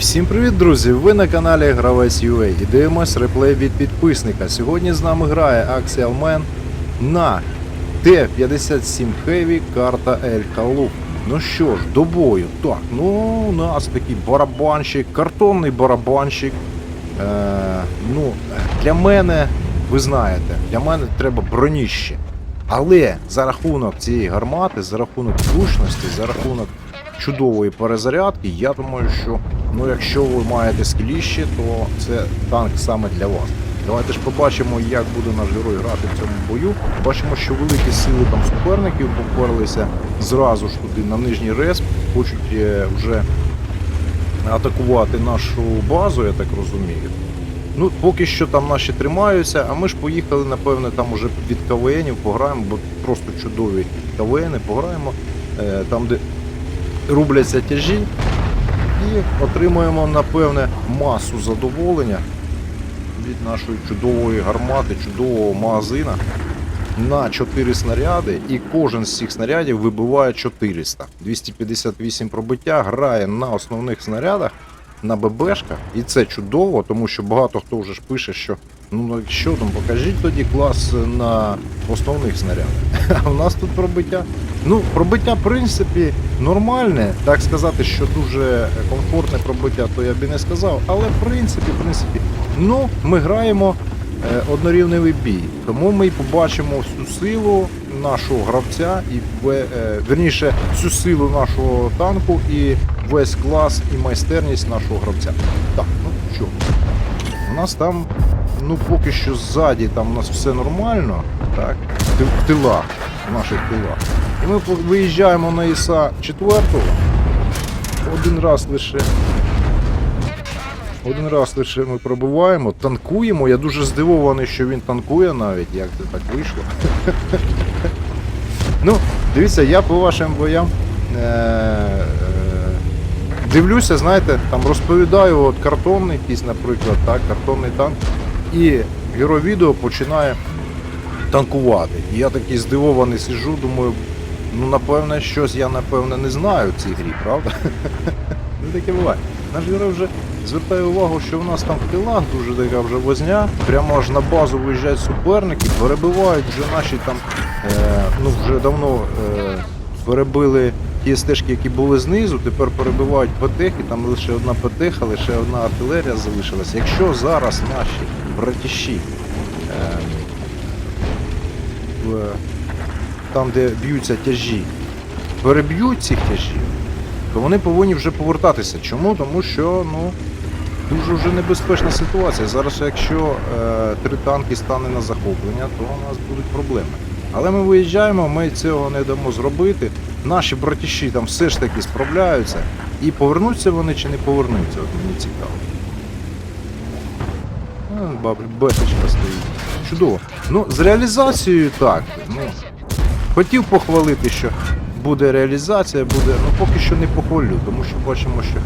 Всім привіт, друзі! Ви на каналі Гравець UA і дивимось реплей від підписника. Сьогодні з нами грає Axial Man на Т-57 Heavy карта Ель Халуф. Ну що ж, до бою. Так, ну у нас такий барабанщик, картонний барабанщик. Е, ну, для мене, ви знаєте, для мене треба броніще. Але за рахунок цієї гармати, за рахунок влучності, за рахунок чудової перезарядки, я думаю, що ну, якщо ви маєте скіліще, то це танк саме для вас. Давайте ж побачимо, як буде наш герой грати в цьому бою. Бачимо, що великі сили там суперників поперлися зразу ж туди на нижній респ, хочуть е, вже атакувати нашу базу, я так розумію. Ну, поки що там наші тримаються, а ми ж поїхали, напевне, там уже від КВНів пограємо, бо просто чудові КВНи, пограємо е, там, де рубляться тяжі, і отримуємо, напевне, масу задоволення від нашої чудової гармати, чудового магазина на 4 снаряди, і кожен з цих снарядів вибиває 400. 258 пробиття, грає на основних снарядах, на ББшках, і це чудово, тому що багато хто вже пише, що ну що там, покажіть тоді клас на основних снарядах. А в нас тут пробиття. Ну, пробиття, в принципі, нормальне. Так сказати, що дуже комфортне пробиття, то я б і не сказав. Але в принципі, в принципі, ну, ми граємо е, однорівневий бій. Тому ми побачимо всю силу нашого гравця і е, верніше всю силу нашого танку і весь клас і майстерність нашого гравця. Так, ну що, у нас там, ну поки що ззаді там у нас все нормально, так, в тилах, в наших тилах. І ми виїжджаємо на ІСа 4 один раз лише. Один раз лише ми пробуваємо, танкуємо. Я дуже здивований, що він танкує навіть, як це так вийшло. ну, дивіться, я по вашим боям е- е- дивлюся, знаєте, там розповідаю от картонний якийсь, наприклад, так, картонний танк, і герой відео починає танкувати. І я такий здивований сиджу, думаю, ну напевне, щось я напевне не знаю в цій грі, правда? Ну таке буває. Наш герой вже звертає увагу, що в нас там в тилах дуже така вже возня. Прямо аж на базу виїжджають суперники, перебивають вже наші там, е, ну вже давно е, перебили ті стежки, які були знизу, тепер перебивають ПТХи, там лише одна ПТХ, лише одна артилерія залишилась. Якщо зараз наші братіші е, там, де б'ються тяжі, переб'ють цих тяжів, то вони повинні вже повертатися. Чому? Тому що ну, дуже вже небезпечна ситуація. Зараз, якщо е, три танки стане на захоплення, то у нас будуть проблеми. Але ми виїжджаємо, ми цього не дамо зробити. Наші братіші там все ж таки справляються. І повернуться вони чи не повернуться, от мені цікаво. А, баб- стоїть. Чудово. Ну, з реалізацією так. Ну, хотів похвалити, що буде реалізація, буде. Ну поки що не похвалю, тому що бачимо, що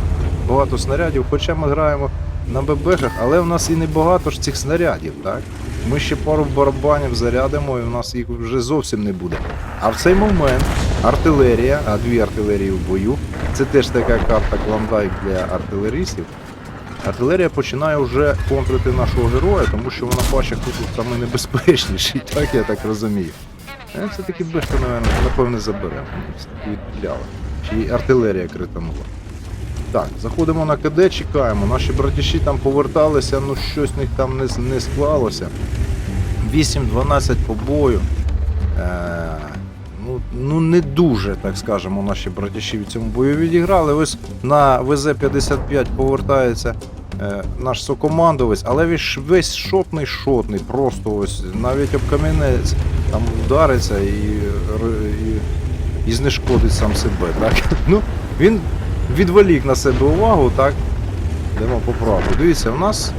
багато снарядів, хоча ми граємо на ББшах, але в нас і не багато ж цих снарядів, так? Ми ще пару барабанів зарядимо і в нас їх вже зовсім не буде. А в цей момент артилерія, а дві артилерії в бою, це теж така карта клондайк для артилеристів. Артилерія починає вже контрити нашого героя, тому що вона бачить, хто тут саме небезпечніший, так я так розумію. Е, Все-таки бешку, напевне, заберемо. Відпіляли. Чи й артилерія кританула. Так, заходимо на КД, чекаємо. Наші братіші там поверталися, ну щось в них там не, не склалося. 8-12 по бою. Е, ну, ну не дуже, так скажемо, наші братіші в цьому бою відіграли. Ось на ВЗ-55 повертається е, наш сокомандовець, але він весь шотний шотний, просто ось навіть об камінець там вдариться і, і, і знешкодить сам себе. Так? Ну, він відволік на себе увагу, так? Йдемо по правду. Дивіться, у нас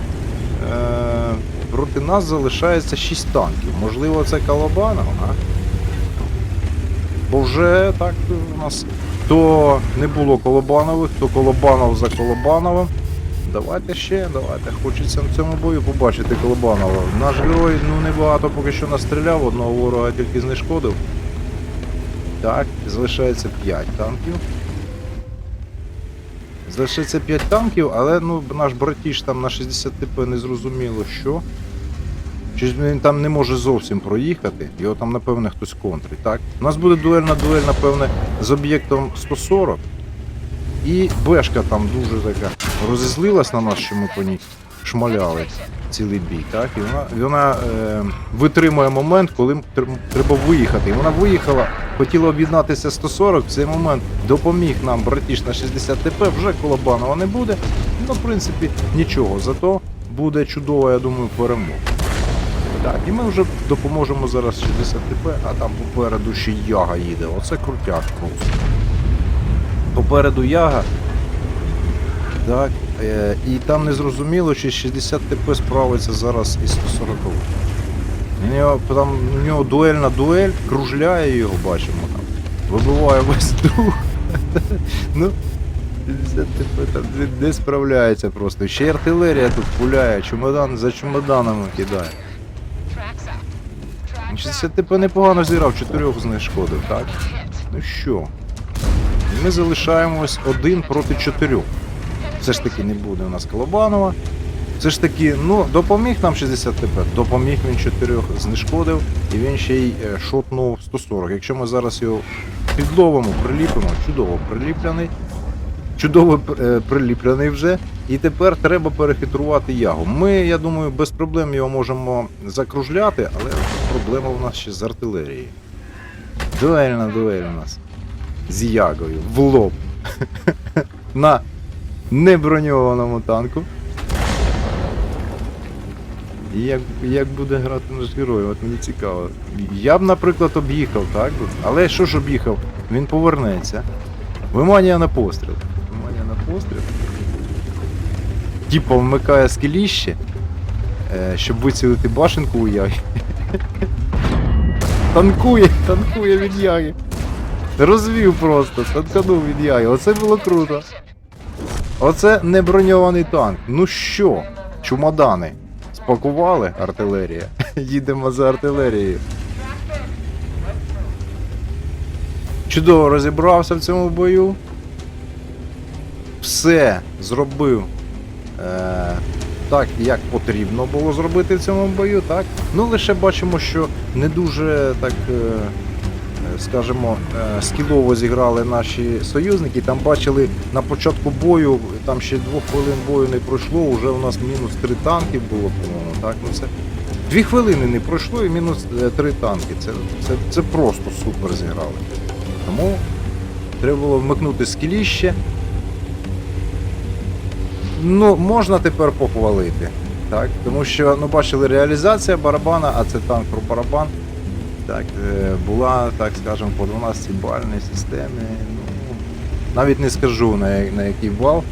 е, проти нас залишається 6 танків. Можливо, це Калабанов, а? Бо вже так у нас то не було Колобанових, то Колобанов за Колобановим. Давайте ще, давайте. Хочеться в цьому бою побачити Колобанова. Наш герой ну небагато поки що настріляв, одного ворога тільки знешкодив. Так, залишається 5 танків. Залишиться 5 танків, але ну, наш братіш там на 60 ТП не зрозуміло що. Чи він там не може зовсім проїхати, його там, напевне, хтось контрить, так? У нас буде дуельна дуель, напевне, з об'єктом 140. І Бешка там дуже така розізлилась на нас, що ми по ній шмаляли цілий бій, так? І вона, вона е, витримує момент, коли треба виїхати. І вона виїхала, хотіла об'єднатися 140, в цей момент допоміг нам братіш на 60 ТП, вже Колобанова не буде. Ну, в принципі, нічого. Зато буде чудова, я думаю, перемога. Так, і ми вже допоможемо зараз 60 ТП, а там попереду ще яга їде. Оце крутяк просто. Попереду яга. Так, е, і там не зрозуміло, чи 60 ТП справиться зараз із 140. У нього, там, у нього дуельна дуель, кружляє його, бачимо там. Вибиває весь дух. ну, 60 ТП там не, не справляється просто. Ще й артилерія тут пуляє, чемодан за чемоданами кидає. 60 ТП непогано зіграв, чотирьох знешкодив, так? Ну що? Ми залишаємось один проти чотирьох. Все ж таки не буде у нас Колобанова. Все ж таки, ну, допоміг нам 60 ТП, допоміг він чотирьох, знешкодив, і він ще й е, шотнув 140. Якщо ми зараз його підловимо, приліпимо, чудово приліплений, чудово е, приліплений вже. І тепер треба перехитрувати ягу. Ми, я думаю, без проблем його можемо закружляти, але проблема у нас ще з артилерією. Дуельна дуель у нас. З ягою, в лоб. На неброньованому танку. І як, як буде грати наш герой, от мені цікаво. Я б, наприклад, об'їхав, так? Але що ж об'їхав? Він повернеться. Виманія на постріл. Виманія на постріл. Типа вмикає скеліще, е, щоб вицілити башенку у ягі. танкує, танкує від яги. Розвів просто, танканув від яги. Оце було круто. Оце не броньований танк. Ну що, чумадани? Спакували артилерія. Їдемо за артилерією. Чудово розібрався в цьому бою. Все зробив так, як потрібно було зробити в цьому бою, так? Ну лише бачимо, що не дуже так. Е, е, скажімо, е, скілово зіграли наші союзники. Там бачили на початку бою, там ще двох хвилин бою не пройшло, вже у нас мінус три танки було, по-моєму. Так, ну це дві хвилини не пройшло і мінус е, три танки. Це, це, це просто супер зіграли. Тому треба було вмикнути скіліще. Ну, можна тепер похвалити. Так, тому що ну, бачили реалізація барабана, а це танк про барабан. Так, е, була, так скажемо, по 12 бальній системі. Ну, навіть не скажу на, на який бал.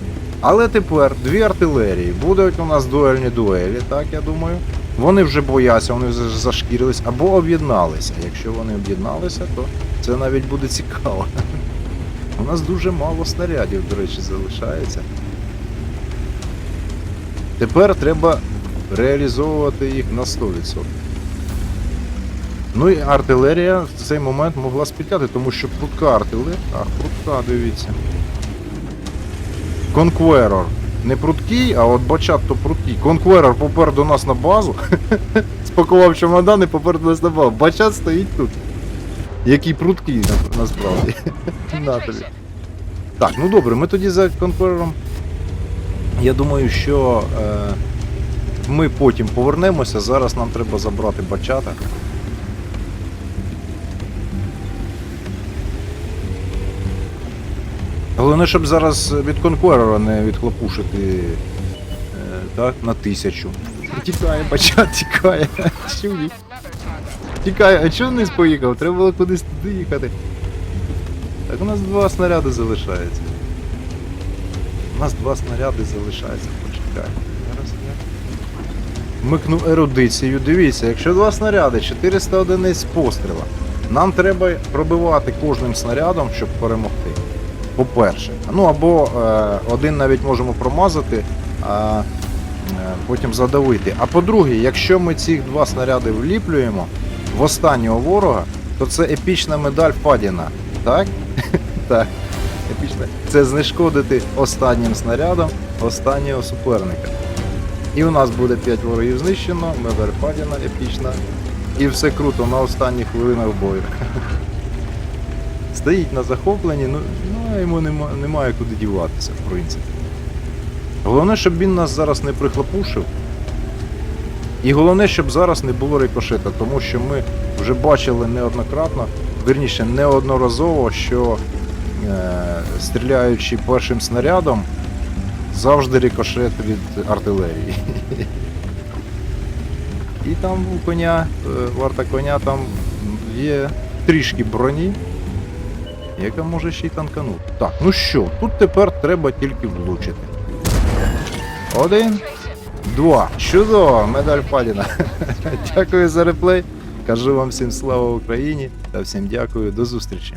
Але тепер дві артилерії. Будуть у нас дуельні дуелі, так я думаю. Вони вже бояться, вони вже зашкірились або об'єдналися. Якщо вони об'єдналися, то це навіть буде цікаво. У нас дуже мало снарядів, до речі, залишається. Тепер треба реалізовувати їх на 100%. Ну і артилерія в цей момент могла спітляти, тому що прутка артилерія. Ах, прутка, дивіться. Конкверор. Не пруткий, а от бачат то пруткий. Конкверор попер до нас на базу. Спакував чемодан і попер до нас на базу. Бачат стоїть тут. Який пруткий насправді. На тобі. Так, ну добре, ми тоді за конкверором. Я думаю, що е, ми потім повернемося. Зараз нам треба забрати бачата. Головне, щоб зараз від конкурера не відхлопушити е, так, на тисячу. Тікає, бачат, тікає. Тікає, а чого вниз поїхав? Треба було кудись туди їхати. Так у нас два снаряди залишається. Нас два снаряди залишається, почекай. Зараз я ерудицію. Дивіться, якщо два снаряди, 400 одиниць постріла. Нам треба пробивати кожним снарядом, щоб перемогти. По-перше. Ну або е, один навіть можемо промазати, а е, потім задавити. А по-друге, якщо ми ці два снаряди вліплюємо в останнього ворога, то це епічна медаль Падіна. Так? так. Епічне. Це знешкодити останнім снарядом останнього суперника. І у нас буде 5 ворогів знищено, медаль падіна епічна. І все круто на останніх хвилинах бою. Стоїть на захопленні, ну, ну йому нема, немає куди діватися, в принципі. Головне, щоб він нас зараз не прихлопушив. І головне, щоб зараз не було рикошета, тому що ми вже бачили неоднократно, вірніше, неодноразово, що стріляючи першим снарядом, завжди рикошет від артилерії. І там у коня, е, варта коня, там є трішки броні, яка може ще й танканути. Так, ну що, тут тепер треба тільки влучити. Один, два. Чудово, медаль Падіна. Дякую за реплей. Кажу вам всім слава Україні та всім дякую. До зустрічі.